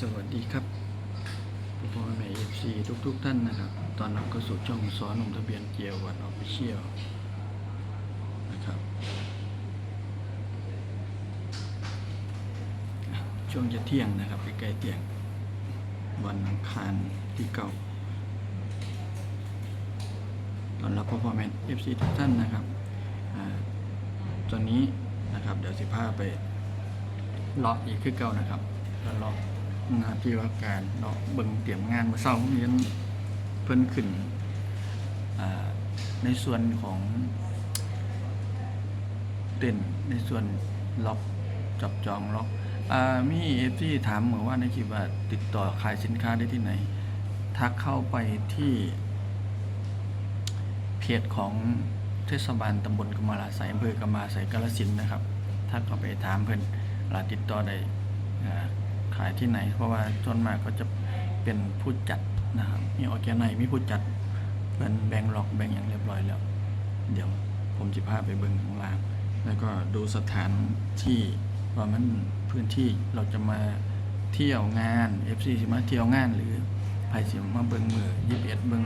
สวัสดีครับพ่อแม่เอฟซีทุกๆทท่านนะครับ ตอนรับเข้าสู่ช่องสอนลงทะเบียนเกียร์วัดออฟฟิเชียลนะครับ ช่วงจะเที่ยงนะครับใกล้เที่ยง วันอังคารที่เก้าตอนรับพ่อพ่อแม่เอฟซีทุกท่านนะครับตอนนี้นะครับเดี๋ยวสิพาไปเลาะอีกคือเก่านะครับแล้วเลาะ งานที่ว่าการเลาะเบิ่งเตรียมงานมาเศร้าเรียนเพิ่นขึ้นในส่วนของเต้นในส่วนล็อกจับจองล็อกอมีเอฟที่ถามเหมือนว่าในคลิปว่าติดต่อขายสินค้าได้ที่ไหน ทักเข้าไปที่เพจของเทศบาลตำบลกำมะลาไสยอำเภอกำมะลาไสยกาฬสินนะครับถ้าเข้าไปถามเพิ่นลาติดต่อได้ ขายที่ไหน เพราะว่าส่วนมากก็จะเป็นผู้จัดนะครับ มีออแกไนมีผู้จัดเป็นแบ่งล็อกแบ่งอย่างเรียบร้อยแล้ว เดี๋ยวผมจะพาไปเบิ่งข้างล่างแล้วก็ดูสถานที่ว่ามันพื้นที่เราจะมาเที่ยวงาน FC สิมาเที่ยวงานหรือใครสิมาเบิ่งมือยิบเอ็ดเบิ่ง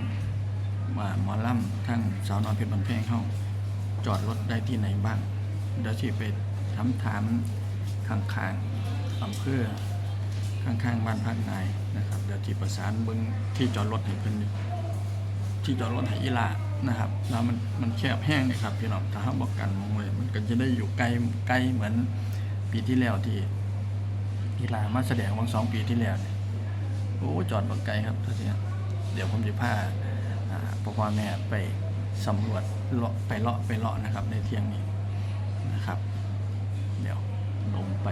ว่าหมอลำทั้งสาวนอนเพชรบันเพงเข้าจอดรถได้ที่ไหนบ้างเดี๋ยวที่ไปถามถามข้างๆอำเภอ ข้างๆบ้านพักนายนะครับเดี๋ยวที่ประสานเบิ้งที่จอดรถให้เพิ่นอยู่ที่จอดรถให้อีหลานะครับแล้วมันมันแคบแห้งเลยครับพี่น้องถ้าเขาบอกกันมองเลยมันก็จะได้อยู่ใกล้ใกล้เหมือนปีที่แล้วที่อีหลามาแสดงวันสองปีที่แล้วเนี่ยโอ้จอดบักไกลครับท่านเนี่ยเดี๋ยวผมจะพาอ่าพ่อพ่อแม่ไปสำรวจเลาะไปเลาะไปเลาะนะครับในเที่ยงนี้นะครับ เดี๋ยวลงไป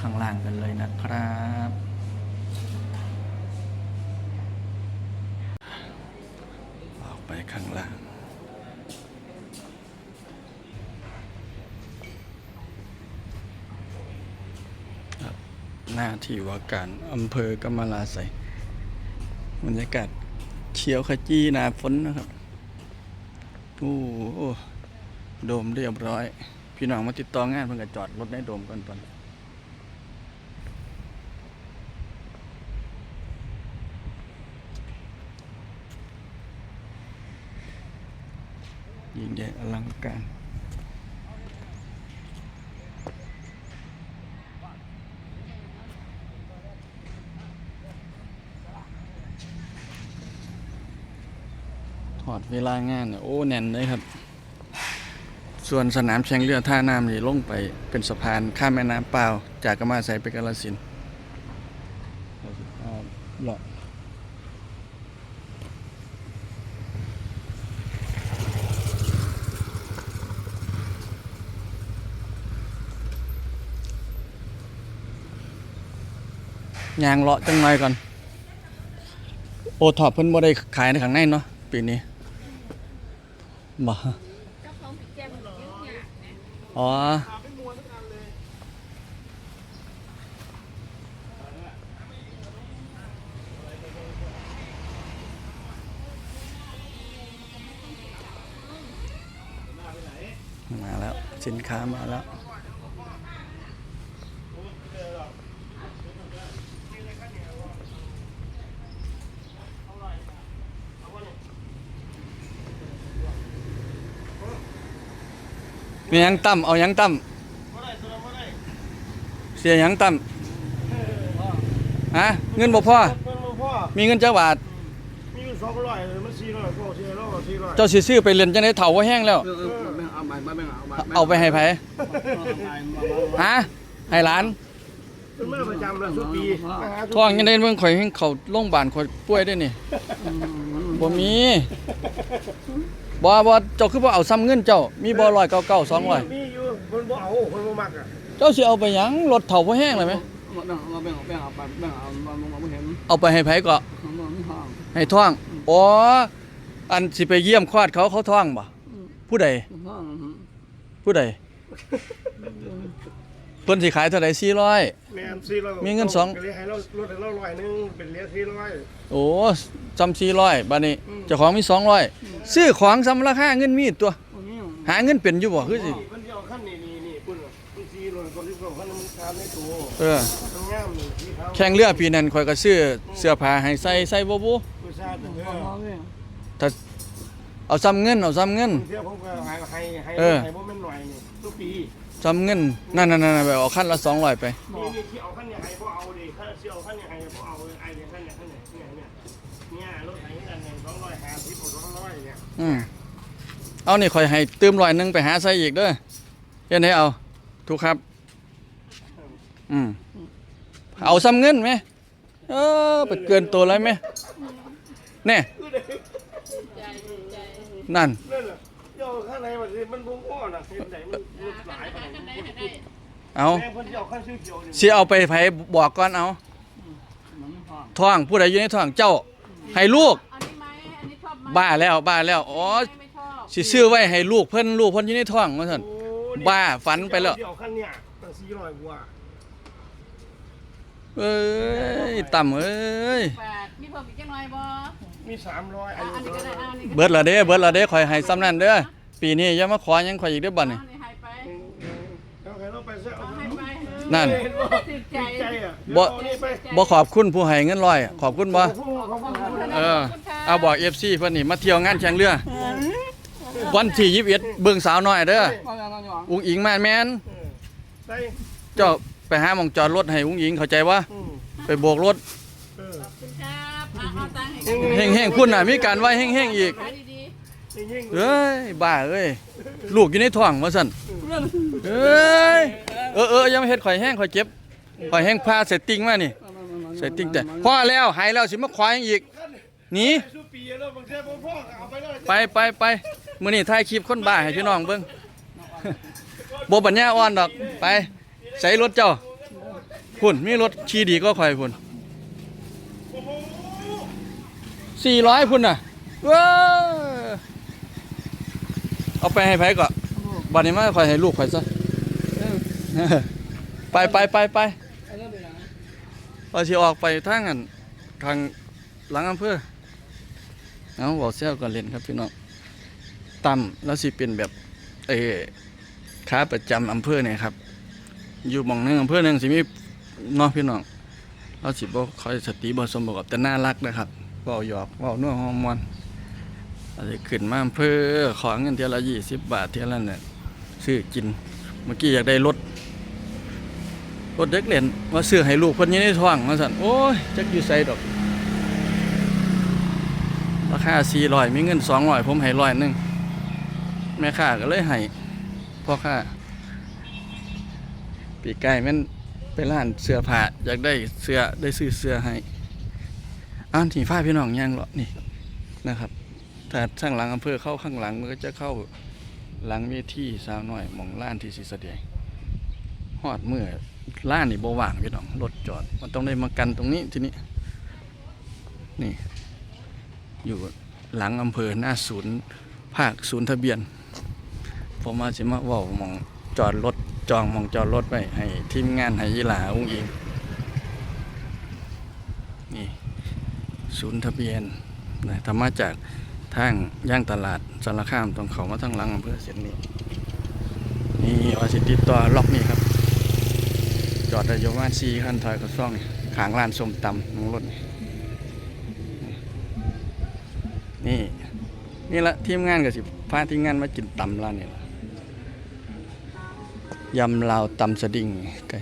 ข้างล่างกันเลยนะครับ ออกไปข้างล่าง หน้าที่ว่าการอำเภอกำมะลาใสบรรยากาศเขียวขจีหนาฝนนะครับโอ้โหโดมเรียบร้อย พี่น้องมาติดต่องานเพิ่นก็จอดรถในโดมก่อนตอน ยิ่งใหญ่อลังการถอดเวลางานเนี่ยโอ้ แน่นเลยครับ ส่วนสนามแข่งเรือท่าน้ำนี่ลงไปเป็นสะพานข้ามแม่น้ำเปล่า จากกมาใสไปกาลสินลา ยางเลาะจังหน่อยก่อน โอท็อปเพิ่นบ่ได้ขายในข้างในเนาะปีนี้บ่เจ้าของผิดแจมาอ๋อมาแล้ว สินค้ามาแล้ว มีหยังตั้มเอาหยังตั้มเสียหยังตั้มฮะเงินบ่พอเพิ่นบ่พ่อ มีเงินจักบาทมีอยู่สองร้อยมันสี่ร้อยก็สี่ร้อยก็สี่ร้อยเจ้าสิซื้อไปเรียนจังได๋เฒ่าบ่แห้งแล้วเออเออแม่งเอาไปแม่งเอาไปเอาไปให้ไผฮะให้หลานเป็นมาประจำแล้วทุกปีมาหาทุกท้องยังได้เบิ่งข่อยให้เขาโรงพยาบาลข่อยป่วยได้นี่บ่มี บ่บ่เจ้าคือบ่เอาซ้ำเงินเจ้า มีบ่199 200มีอยู่เพิ่นบ่เอาเพิ่นบ่มักอะเจ้าสิเอาไปหยังรถเฒ่าบ่แห้งเลยไหมแม่งเอาแม่งเอาแม่งเอาไปแม่งเอามามองไม่เห็นเอาไปให้ไผก็มองไม่ห้องให้ท้องอ๋ออันสิไปเยี่ยมควาดเขาเขาท้องบ่ผู้ใดห้องผู้ใด เพิ่นสิขายเท่าใด400แม่นสี่ร้อยมีเงินสอง ก็เลยให้เราลดให้เราร้อยหนึงเป็นเหลือสี่ร้อย โอ้จำสี่ร้อยบาทนี้เจ้าของมีสองร้อยซื้อของซ้ำราคาเงินมีดตัวหาเงินเป็นอยู่บ่คือสิเพิ่นสิเอาคันนี้นี่นี่เพิ่นว่าเพิ่นสี่ร้อยก็สิบสองคันมันตามในตัวเออมันงามนี่ที่เขาแข่งเรือปีนั้นข่อยก็ซื้อเสื้อผ้าให้ใส่ใส่บ่บุผู้ชายแต่เอพออพอเว้ยถ้าเอาซ้ำเงินเอาซ้ำเงิน เที่ยวผมก็ให้ให้ให้เออ ให้บ่แม่นหน่อยนี่ทุกปี ซ้ำเงินนั่นๆๆๆแบบเอาคันละ200ไปนี่นี่ที่เอาขั้นเนี่ยให้บ่เอาดิถ้าสิเอาขั้นเนี่ยให้บ่เอาไอ้เนี่ยขั้นเนี่ยขั้นเนี่ยเนี่ยเนี่ยเนี่ยรถไถอันหนึง250บ่200เนี่ยอืมเอานี่ข่อยให้เติมร้อยหนึงไปหาใส่อีกเด้อเฮ็ดให้เอาถูกครับ อืมเอาซ้ำเงินไหมเออไปเกินตัวอะไรไหมแน่นั่นนั่น เจ้าข้างในมันสิมันบ่พอน่ะเห็นใจมันมันหลายปานกันได้นั้นได้เอาแม่เพิ่นสิเอาขั้นชื่อเขียวนี่สิเอาไปไผบอกก่อนเอาท้องผู้ใดอยู่ในท้องเจ้า ให้ลูก อันนี้ไหมอันนี้ชอบไหมบ้าแล้วบ้าแล้วอ๋อไม่ชอบสิซื้อไว้ให้ลูกเพิ่นลูกเพิ่นอยู่ในท้องว่าซั่น โอ้นี่บ้าฝันไปแล้วเดี๋ยวขั้นเนี่ยตั้ง400กว่าเอ้ยต่ำเอ้ยแปดมีเพิ่มอีกจังหน่อยบ่มี300อัอะนอันนี้ก็ได้อันนี้ก็เบิดละเด้เบิดละเด้ข่อยให้ซ้ำนั่นเด้อ ปีนี้อย่ามาขอหยังข่อยอีกเด้อบัดนี้อันนี้ให้ไปเอาให้เราไปซะเอาเอาให้ให้ไปนั่น ติดใจใจอะบ่ เอานี่ไปบ่ขอบคุณผู้ให้เงินร้อยขอบคุณบ่ขอบคุณขอบคุณครับเออเอาบอก FC เพิ่นนี่มาเที่ยวงานแข่งเรือวันที่21เบิ่งสาวน้อยเด้อพอแล้วน้องหยองอุ้งอิงมาแม่นเออไปเจ้าไปหาหม่องจอดรถให้อุ้งอิงเข้าใจบ่อืมไปโบกรถเออคุณครับอะเอาตังค์ให้กันแห้งๆพุ่นน่ะมีการไว้แห้งๆอีกขา ยิ่งเอ้ยบ้าเอ้ยลูกอยู่ในท้องว่าซั่นเอ้ยเออเออยังไม่เฮ็ดข่อยแห้งข่อยเจ็บข่อยแห้งพาเสร็จติ้งมานี่เสร็จติ้งแต่พ่อแล้วหายแล้วสิมาควายอีกหนีสู้ปีแล้วบางเทีพ่อพ่อเอาไปไปไปมื้อนี้ถ่ายคลิปคนบ้าให้พี่น้องเบิ่งบ่ปัญญาอ่อนดอกไปใส่รถเจ้าพุ่นมีรถขี่ดีก็ข่อยพุ่นโอ้โห400พุ่นน่ะว้า เอาไปให้ไผก่อนบัดนี้มาขอยให้ลูกขอยซะไปไปไปไปไอ้เรื่องเป็นยังไงเราสิออกไปทางอันทางหลังอำเภอเอาบอกเซลก่อนเล่นครับพี่น้องต่ำแล้วสิเป็นแบบเอค้าประจำอำเภอเนี่ยครับ อยู่มองหนึงอำเภอหนึ่งสิมีน้องพี่น้องเราสิบ่คอยสติบ่สมบูรณ์แต่น่ารักนะครับเว้าหยอกเว้านัวฮอร์มอน เราสิขึ้นมาอำเภอขอเงินเทียละ20บบาทเทียละเนี่ยซื้อกิน เมื่อกี้อยากได้รถรถเด็กเล่นว่าซื้อให้ลูกเพิ่นยังในท้องว่าซั่นโอ้ยจักอยู่ไสดอก ราคา400มีเงิน200ผมให้ร้อยหนึ่งแม่ค้าก็เลยให้พ่อค้าปีไก่แม่นไปร้านเสื้อผ้าอยากได้เสื้อได้ซื้อเสื้อให้อ่านที่ฟ้าพี่น้องย่างเลาะนี่นะครับ ถ้าข้างหลังอำเภอเข้าข้างหลังมันก็จะเข้าหลังเวทีสาวน้อยมองล้านที่สิแสดงฮอดเมื้อล่านนี่บว่างพี่น้องรถจอด มันต้องได้มากันตรงนี้ทีนี้นี่ อยู่หลังอำเภอหน้าศูนย์ภาคศูนย์ทะเบียน ผมมาสิมาว่ามองจอดรถจองมองจอดรถไว้ให้ทีมงานให้ยีหลาอุ้งอิงนี่ศูนย์ทะเบียนนะถ้ามาจาก ทางย่างตลาดสารคามตรงเขามาทางหลังอำเภอเสียนนี่นี่ว่าสิติดต่อล็อกนี่ครับ จอดได้อยู่ประมาณสี่คันถอยกับซ่องขางร้านส้มตำของรถนี่ นี่ละทีมงานกับสิพาทีมงานมากินตำร้านนี่ละยำลาวตำสดิ่งไก่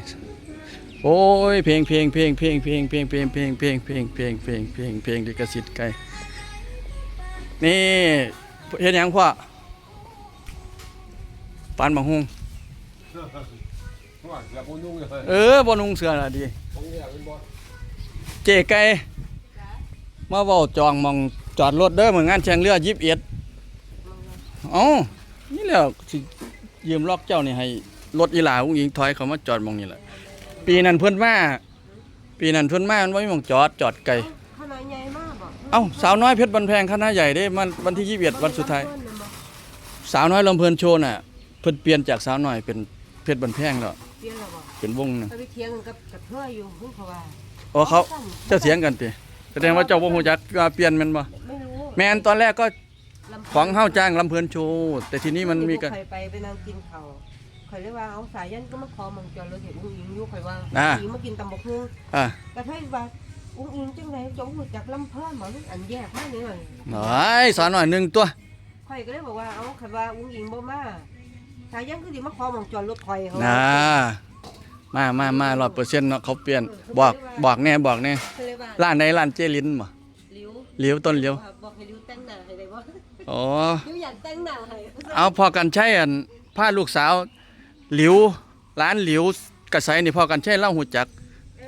โอ้ยเพลงเพลงเพลงเพลงเพลงเพลงเพลงเพลงเพลงเพลงเพลงเพลงเพลงเพลงลิขสิทธิ์ไก่ นี่เห็นหยังพ่อปานบางฮุงว่าเสือปูนุ่งเลยเออบนุงเสือละดีของเนี่ยเป็นบอลเจ๊ไก่มาเว้าจองหมองจอดรถเด้อเหมือนงานแข่งเรือยิบเอ็ดเอ้านี่แหล้วสิยืมล็อกเจ้านี่ให้รถอีหลาอุ้งอิงถอยเขามาจอดหมองนี่แหละ ปีนั้นเพิ่นมาปีนั้นเพิ่นมามันบ่มีหมองจอดจอดไกล เอ้าสาวน้อยเพชรบันแพงคณะใหญ่เด้มันวันที่21วันสุดท้ายเพิ่นน่ะบ่สาวน้อยลำเพลินโชว์น่ะเพิ่นเปลี่ยนจากสาวน้อยเป็นเพชรบันแพงแล้วเปลี่ยนแล้วบ่เป็นวงหนึงเอาไปเถียงกันกับกับเธออยู่เพิ่นเขาว่าอ๋อเขาเจ้าเถียงกันติแสดงว่าเจ้าบ่ฮู้จักว่าเปลี่ยนแม่นบ่ไม่รู้แม่นตอนแรกก็ลำของเฮาจ้างลำเพลินโชว์แต่ทีนี้มันมีกันใครไปไปนั่งกินข้าวขข่อยเลยว่าเอาสายยันก็มาขอหมองจอดรถเห็นอุ้งอิงอยู่ข่อยว่าอ่า อุ้งอิงมากินตำบักหุ่งอะ กระเทยว่า อุ้งอิงจังไดจงหูจักลำเพิ่นหมอลูกอันแยกมาเลยหน่อยสอนหน่อยหนึ่งตัวข่อยก็เลยบอกว่าเอาข่อยว่าอุ้งอิงบ่มาสายยันคือสิมาขอหมองจอดรถข่อยเขานะมามามาร้อยเปอร์เซ็นต์เนาะเขาเปลี่ยนบอกบอกแน่บอกแน่เขาเลยว่าร้านใดร้านเจลินบ่หลิวเลี้ยวต้นเลี้ยวบอกให้หลิวแต่งหน้าให้ได้บ่อ๋อหลิวอยากแต่งหน้าให้เอาพอกันใช้อันพาลูกสาวหลิวร้านหลิวกระไสนี่พอกันใช้เล่าหูจัก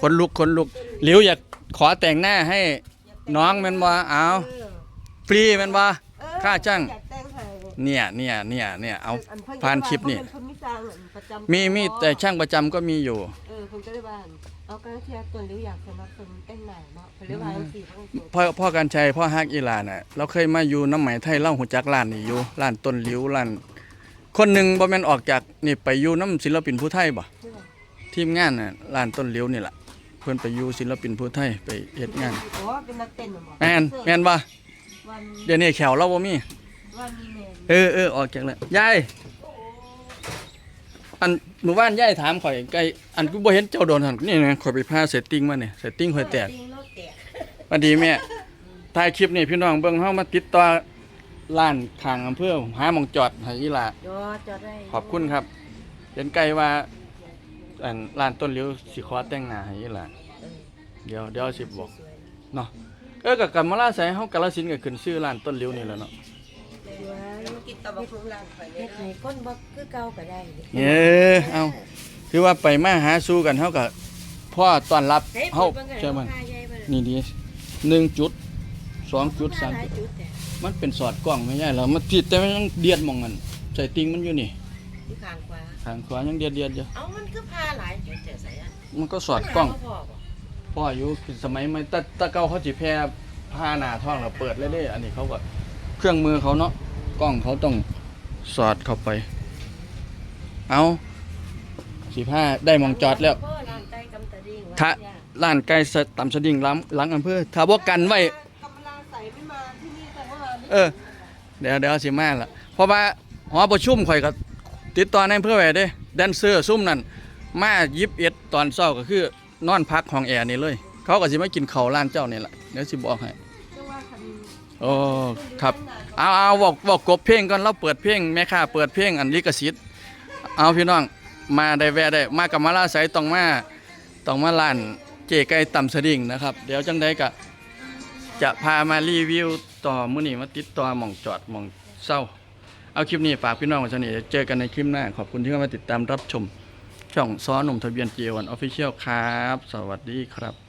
คนลุกคนลุกหลิวอยาก ขอแต่งหน้าให้น้องแม่นบ่เอาเออฟรีแม่นบ่เออค่าจ้างอยากแต่งให้เนี่ยเนี่ยเนี่ยเนี่ยเอาอัพิ่ผ่านคลิปนี่เพิ่นมีจ้างอันประจำมีมีแต่ช่างประจำก็มีอยู่ เออเพิ่นก็เลยว่าเอากระเทียมต้นหลิวอยากสมัครเพิ่นแต่งหน้าเนาะเพิ่นเลยว่าจังซี่ทั้งสองพ่อพ่อกันชัยพ่อฮักอีหลาน่ะเราเคยมาอยู่น้ำไหมไทยเล่าหูจักร้านนี่อยู่ร้านต้นหลิวร้านคนหนึ่งบ่แม่นออกจากนี่ไปอยู่น้ำศิลปินผู้ไทยบ่ทีมงานน่ะร้านต้นหลิวนี่ล่ะเพิ่นไปอยู่ศิลปินผู้ไทยไปเฮ็ดงานโอ้เป็นนักเต้นเหรอบ่แม่นแม่นบ่วันเดี๋ยวนี้แขวเราบ่มี วันมีแม่นเออเออออกจากแล้วยาย อันหมู่บ้านยายถามข่อยไกลอันกูบ่เห็นเจ้าโดนหั่นนี่นะข่อยไปพาเซตติ้งมาเนี่ยเซตติ้งข่อยแตกจริงแล้วแตกสวัสดีแม่ถ่ายคลิปนี่พี่น้องเบิ่งเฮามาติดต่อร้านข้างอำเภอหาหมองจอดให้อีหลา จอดจอดได้ขอบคุณครับ เห็นไกลว่า อันร้านต้นเหลียวสิขอแต่งหน้าให้อีหลาเออเดี๋ยวเดี๋ยวสิบอกสวยเนาะเออกับกำมะลาใส่เฮากาฬสินธุ์ก็ขึ้นชื่อร้านต้นเหลียวนี่แหล้วเนาะๆสวยมากินตะบักหุ่งร้านข่อยเฮ็ดให้คนบ่คือเก่าก็ได้เอ้อเอาคือว่าไปมาหาสู่กันเฮาก็พ่อต้อนรับเฮ้ยเฮาเปิดเบิ่งใช่มั้ยราคาใหญ่เบิ่งนี่ดีหนึ่งจุดสองจุดสามหลายจุดจุดแต่มันเป็นสอดกล้องไม่ใช่เหรอมันผิดแต่มันยังเดียดหมองกันใส่ติงมันอยู่นี่ ที่ข้างขวา ทางขวายังเดียดเดียดอยู่เอ้ามันคือพาหลายจุดแต่ใส่อันมันก็สอดกล้องมันหาบ่พอบ่พ่ออยู่สมัยไม่ตะตะเก้าเขาสิแพร่ผ้าหนาท้องเราเปิดเลยเด้อันนี้เขาก็เครื่องมือเขาเนาะกล้องเขาต้องสอดเข้าไป เอาสีผ้าได้หมองจอดแล้ว พ่อร้านไก่กำตะดิ่งถ้าร้านไก่สะตำสะดิ่งล้ำหลังอำเภอถ้าบ่กันไว้ กำลังใส่ไม่มาที่นี่แต่ว่าเออ เดี๋ยวเดี๋ยวสิมาละเพราะว่าหอประชุมข่อยก็ ติดต่อในอำเภอไว้เด้แดนเซอร์ซุ่มนั่นมายิบเอ็ดตอนเช้าก็คือนอนพักห้องแอร์นี่เลย เขาก็สิมากินข้าวร้านเจ้านี่แหละเดี๋ยวสิบอกให้จังว่าคันโอ้ครับเอาเอาบอกบอกกบเพลงก่อนเราเปิดเพลงแม่ค้าเปิดเพลงอันลิขสิทธิ์เอาพี่น้องมาได้แวะได้มากับมาลาใสต้องมาต้องมาร้านเจไก่ต่ำสะดิ่งนะครับ เดี๋ยวจังใดก็จะพามารีวิวต่อมื้อนี้มาติดต่อหม่องจอดหม่องเศร้า เอาคลิปนี้ฝากพี่น้องไว้เท่านี้เดี๋ยวเจอกันในคลิปหน้า ขอบคุณที่เข้ามาติดตามรับชม ช่องซ้อหนุ่มทะเบียนเจวันออฟฟิเชียลครับ สวัสดีครับ